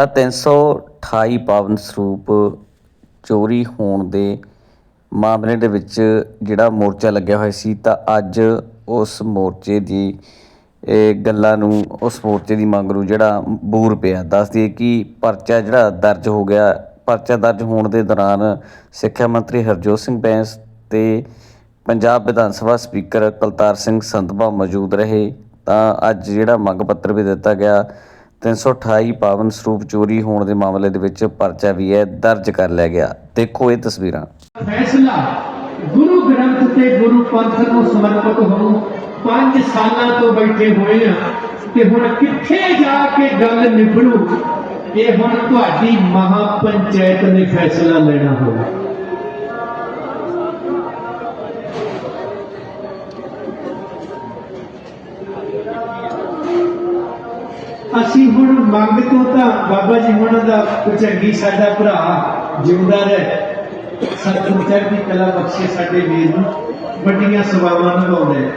ਤਾਂ 328 ਪਾਵਨ ਸਰੂਪ ਚੋਰੀ ਹੋਣ ਦੇ ਮਾਮਲੇ ਦੇ ਵਿੱਚ ਜਿਹੜਾ ਮੋਰਚਾ ਲੱਗਿਆ ਹੋਇਆ ਸੀ, ਤਾਂ ਅੱਜ ਉਸ ਮੋਰਚੇ ਦੀ, ਇਹ ਗੱਲਾਂ ਨੂੰ, ਉਸ ਮੋਰਚੇ ਦੀ ਮੰਗ ਨੂੰ ਜਿਹੜਾ ਬੂਰ ਪਿਆ। ਦੱਸਦੀ ਦਈਏ ਕਿ ਪਰਚਾ ਜਿਹੜਾ ਦਰਜ ਹੋ ਗਿਆ, ਪਰਚਾ ਦਰਜ ਹੋਣ ਦੇ ਦੌਰਾਨ ਸਿੱਖਿਆ ਮੰਤਰੀ ਹਰਜੋਤ ਸਿੰਘ ਬੈਂਸ ਤੇ ਪੰਜਾਬ ਵਿਧਾਨ ਸਭਾ ਸਪੀਕਰ ਕਲਤਾਰ ਸਿੰਘ ਸੰਧਵਾ ਮੌਜੂਦ ਰਹੇ। ਤਾਂ ਅੱਜ ਜਿਹੜਾ ਮੰਗ ਪੱਤਰ ਵੀ ਦਿੱਤਾ ਗਿਆ 328 ਪਾਵਨ ਸਰੂਪ ਚੋਰੀ ਹੋਣ ਦੇ ਮਾਮਲੇ ਦੇ ਵਿੱਚ ਪਰਚਾ ਵੀ ਹੈ, ਦਰਜ ਕਰ ਲਿਆ ਗਿਆ। ਦੇਖੋ ਇਹ ਤਸਵੀਰਾਂ। ਫੈਸਲਾ ਗੁਰੂ ਗ੍ਰੰਥ ਤੇ ਗੁਰੂ ਪੰਥ ਨੂੰ ਸਮਰਪਿਤ ਹੋਣ, ਪੰਜ ਸਾਲਾਂ ਤੋਂ ਬੈਠੇ ਹੋਏ ਆ, ਤੇ ਹੁਣ ਕਿੱਥੇ ਜਾ ਕੇ ਗੱਲ ਨਿਭੜੂ ਇਹ ਹੁਣ ਤੁਹਾਡੀ ਮਹਾ ਪੰਚਾਇਤ ਨੇ ਫੈਸਲਾ ਲੈਣਾ ਹੋਵੇ ਅਸੀਂ ਹੁਣ ਮੰਗ ਤੋਂ ਤਾਂ ਬਾਬਾ ਜੀ ਹੁਣਾਂ ਦਾ ਚੰਗੀ ਸਾਡਾ ਭਰਾ ਜਿਉਂਦਾ ਰਹੇ। ਸਤਿਗੁਰ ਚੜ੍ਹਦੀ ਕਲਾ ਬਖਸ਼ੇ ਸਾਡੇ ਵੀਰ ਨੂੰ, ਵੱਡੀਆਂ ਸੇਵਾਵਾਂ ਨਿਭਾਉਂਦੇ।